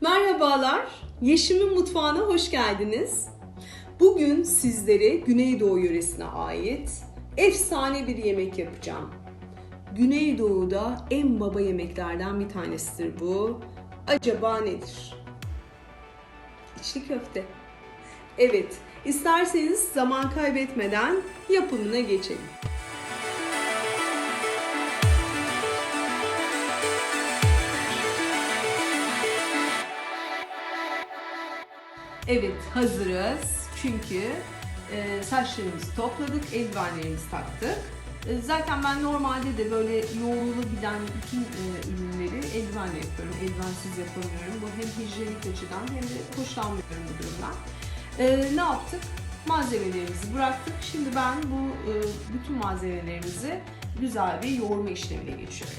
Merhabalar, Yeşim'in mutfağına hoş geldiniz. Bugün sizlere Güneydoğu yöresine ait efsane bir yemek yapacağım. Güneydoğu'da en baba yemeklerden bir tanesidir bu. Acaba nedir? İçli köfte. Evet, isterseniz zaman kaybetmeden yapımına geçelim. Evet hazırız çünkü e, saçlarımızı topladık, eldivenlerimizi taktık. E, zaten ben normalde de böyle yoğrulabilen bütün e, ürünleri eldivenle yapıyorum. Eldivensiz yapamıyorum. Bu hem hijyenik açıdan hem de hoşlanmıyorum bu durumdan. E, ne yaptık? Malzemelerimizi bıraktık. Şimdi ben bu e, bütün malzemelerimizi güzel bir yoğurma işlemine geçiyorum.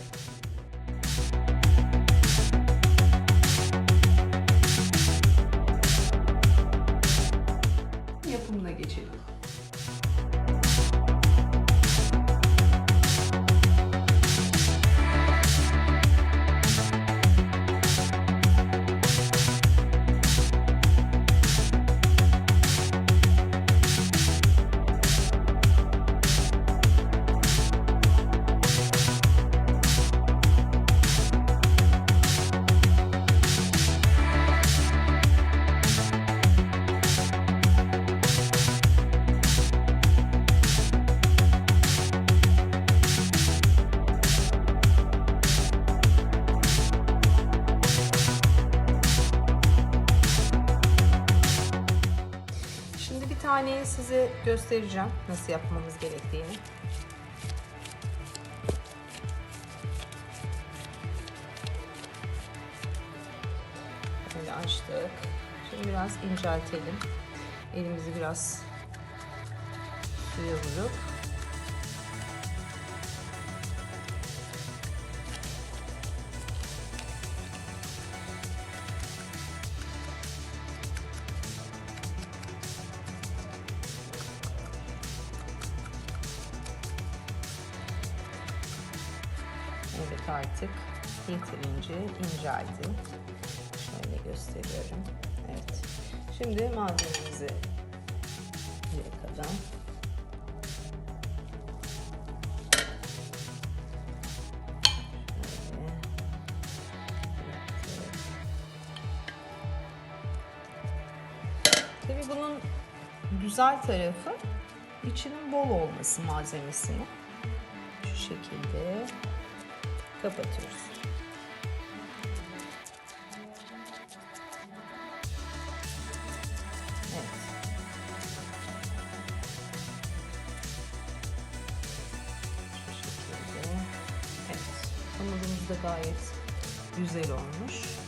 Tane size göstereceğim nasıl yapmamız gerektiğini. Böyle açtık. Şimdi biraz inceltelim. Elimizi biraz suya Evet artık yeterince inceldi. Şöyle gösteriyorum. Evet. Şimdi malzememizi yaptık. Tabii bunun güzel tarafı içinin bol olması malzemesinin. Şu şekilde kapatıyoruz. Evet. Şu şekilde. Evet. Hamurumuz da gayet güzel olmuş.